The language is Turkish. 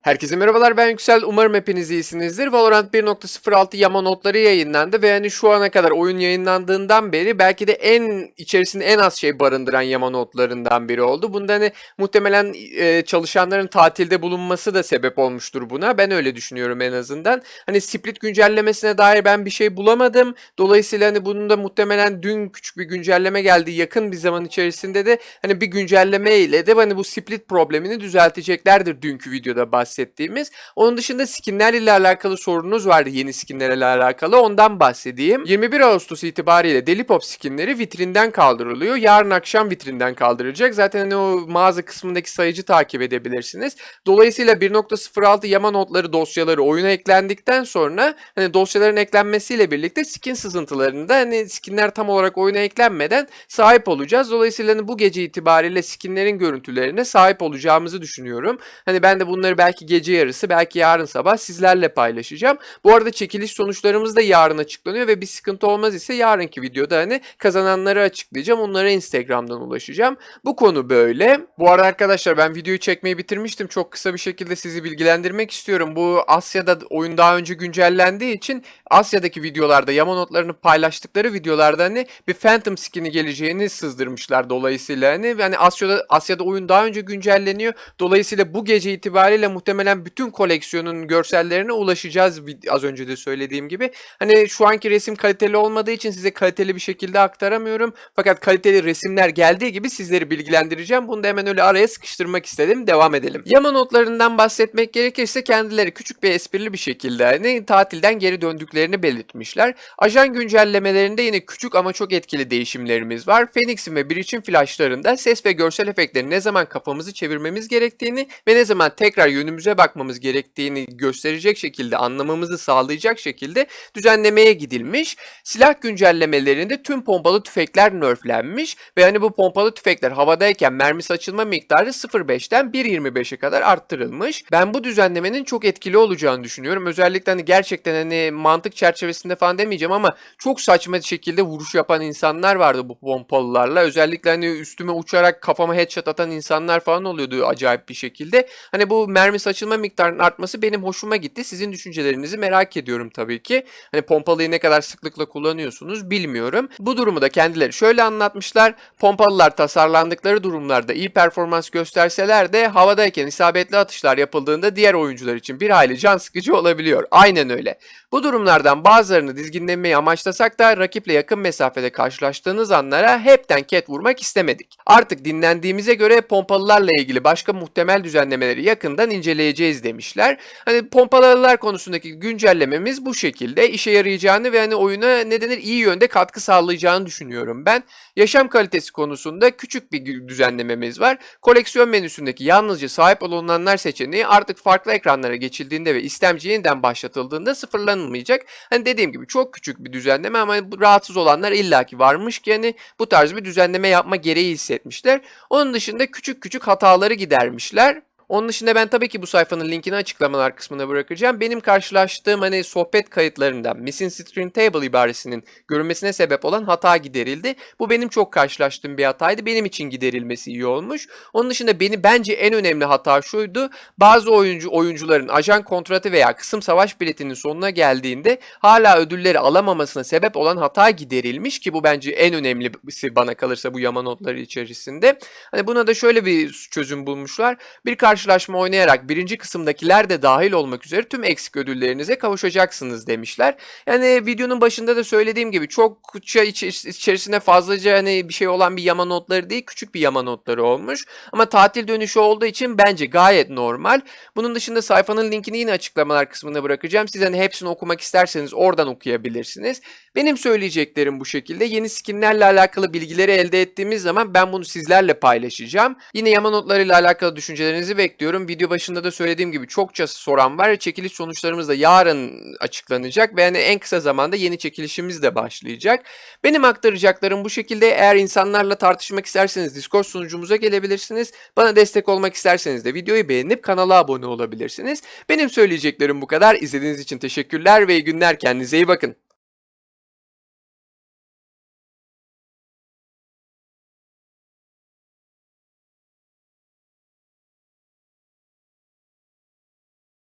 Herkese merhabalar ben Yüksel. Umarım hepiniz iyisinizdir. Valorant 1.06 yama notları yayınlandı ve yani şu ana kadar oyun yayınlandığından beri belki de en içerisinde en az şey barındıran yama notlarından biri oldu. Bunda hani muhtemelen e, çalışanların tatilde bulunması da sebep olmuştur buna. Ben öyle düşünüyorum en azından. Hani split güncellemesine dair ben bir şey bulamadım. Dolayısıyla hani bunun da muhtemelen dün küçük bir güncelleme geldi. Yakın bir zaman içerisinde de hani bir güncelleme ile de hani bu split problemini düzelteceklerdir dünkü videoda bahsettiğimiz. Onun dışında skinlerle alakalı sorunuz vardı yeni skinlerle alakalı. Ondan bahsedeyim. 21 Ağustos itibariyle Deli Pop skinleri vitrinden kaldırılıyor. Yarın akşam vitrinden kaldırılacak. Zaten hani o mağaza kısmındaki sayıcı takip edebilirsiniz. Dolayısıyla 1.06 yama notları dosyaları oyuna eklendikten sonra hani dosyaların eklenmesiyle birlikte skin sızıntılarında hani skinler tam olarak oyuna eklenmeden sahip olacağız. Dolayısıyla hani bu gece itibariyle skinlerin görüntülerine sahip olacağımızı düşünüyorum. Hani ben de bunları belki gece yarısı belki yarın sabah sizlerle paylaşacağım. Bu arada çekiliş sonuçlarımız da yarın açıklanıyor ve bir sıkıntı olmaz ise yarınki videoda hani kazananları açıklayacağım. Onlara Instagram'dan ulaşacağım. Bu konu böyle. Bu arada arkadaşlar ben videoyu çekmeyi bitirmiştim. Çok kısa bir şekilde sizi bilgilendirmek istiyorum. Bu Asya'da oyun daha önce güncellendiği için Asya'daki videolarda yama notlarını paylaştıkları videolarda hani bir Phantom skin'i geleceğini sızdırmışlar dolayısıyla hani yani Asya'da Asya'da oyun daha önce güncelleniyor. Dolayısıyla bu gece itibariyle muhtemelen bütün koleksiyonun görsellerine ulaşacağız az önce de söylediğim gibi. Hani şu anki resim kaliteli olmadığı için size kaliteli bir şekilde aktaramıyorum. Fakat kaliteli resimler geldiği gibi sizleri bilgilendireceğim. Bunu da hemen öyle araya sıkıştırmak istedim. Devam edelim. Yama notlarından bahsetmek gerekirse kendileri küçük ve esprili bir şekilde hani tatilden geri döndüklerini belirtmişler. Ajan güncellemelerinde yine küçük ama çok etkili değişimlerimiz var. Phoenix'in ve Breach'in flashlarında ses ve görsel efektleri ne zaman kafamızı çevirmemiz gerektiğini ve ne zaman tekrar yönümüze bakmamız gerektiğini gösterecek şekilde anlamamızı sağlayacak şekilde düzenlemeye gidilmiş. Silah güncellemelerinde tüm pompalı tüfekler nerflenmiş ve hani bu pompalı tüfekler havadayken mermi saçılma miktarı 0.5'ten 1.25'e kadar arttırılmış. Ben bu düzenlemenin çok etkili olacağını düşünüyorum. Özellikle hani gerçekten hani mantık çerçevesinde falan demeyeceğim ama çok saçma şekilde vuruş yapan insanlar vardı bu pompalılarla. Özellikle hani üstüme uçarak kafama headshot atan insanlar falan oluyordu acayip bir şekilde. Hani bu mermi saçılma miktarının artması benim hoşuma gitti. Sizin düşüncelerinizi merak ediyorum tabii ki. Hani pompalıyı ne kadar sıklıkla kullanıyorsunuz bilmiyorum. Bu durumu da kendileri şöyle anlatmışlar. Pompalılar tasarlandıkları durumlarda iyi performans gösterseler de havadayken isabetli atışlar yapıldığında diğer oyuncular için bir hayli can sıkıcı olabiliyor. Aynen öyle. Bu durumlardan bazılarını dizginlemeyi amaçlasak da rakiple yakın mesafede karşılaştığınız anlara hepten ket vurmak istemedik. Artık dinlendiğimize göre pompalılarla ilgili başka muhtemel düzenlemeleri yakından inceleyeceğiz demişler. Hani pompalılar konusundaki güncellememiz bu şekilde işe yarayacağını ve hani oyuna ne denir iyi yönde katkı sağlayacağını düşünüyorum ben. Yaşam kalitesi konusunda küçük bir düzenlememiz var. Koleksiyon menüsündeki yalnızca sahip olunanlar seçeneği artık farklı ekranlara geçildiğinde ve istemci yeniden başlatıldığında sıfırlanılmayacak. Hani dediğim gibi çok küçük bir düzenleme ama bu rahatsız olanlar illaki varmış ki hani bu tarz bir düzenleme yapma gereği hissetmişler. Onun dışında küçük küçük hataları gidermişler. Onun dışında ben tabii ki bu sayfanın linkini açıklamalar kısmına bırakacağım. Benim karşılaştığım hani sohbet kayıtlarından missing screen table ibaresinin görünmesine sebep olan hata giderildi. Bu benim çok karşılaştığım bir hataydı. Benim için giderilmesi iyi olmuş. Onun dışında beni bence en önemli hata şuydu. Bazı oyuncu oyuncuların ajan kontratı veya kısım savaş biletinin sonuna geldiğinde hala ödülleri alamamasına sebep olan hata giderilmiş ki bu bence en önemlisi bana kalırsa bu yama notları içerisinde. Hani buna da şöyle bir çözüm bulmuşlar. Bir karşılaşma oynayarak birinci kısımdakiler de dahil olmak üzere tüm eksik ödüllerinize kavuşacaksınız demişler. Yani videonun başında da söylediğim gibi çokça iç- içerisinde fazlaca hani bir şey olan bir yama notları değil küçük bir yama notları olmuş. Ama tatil dönüşü olduğu için bence gayet normal. Bunun dışında sayfanın linkini yine açıklamalar kısmına bırakacağım. Siz hani hepsini okumak isterseniz oradan okuyabilirsiniz. Benim söyleyeceklerim bu şekilde. Yeni skinlerle alakalı bilgileri elde ettiğimiz zaman ben bunu sizlerle paylaşacağım. Yine yama notlarıyla alakalı düşüncelerinizi bekliyorum. Video başında da söylediğim gibi çokça soran var. Çekiliş sonuçlarımız da yarın açıklanacak ve yani en kısa zamanda yeni çekilişimiz de başlayacak. Benim aktaracaklarım bu şekilde. Eğer insanlarla tartışmak isterseniz Discord sunucumuza gelebilirsiniz. Bana destek olmak isterseniz de videoyu beğenip kanala abone olabilirsiniz. Benim söyleyeceklerim bu kadar. İzlediğiniz için teşekkürler ve iyi günler. Kendinize iyi bakın.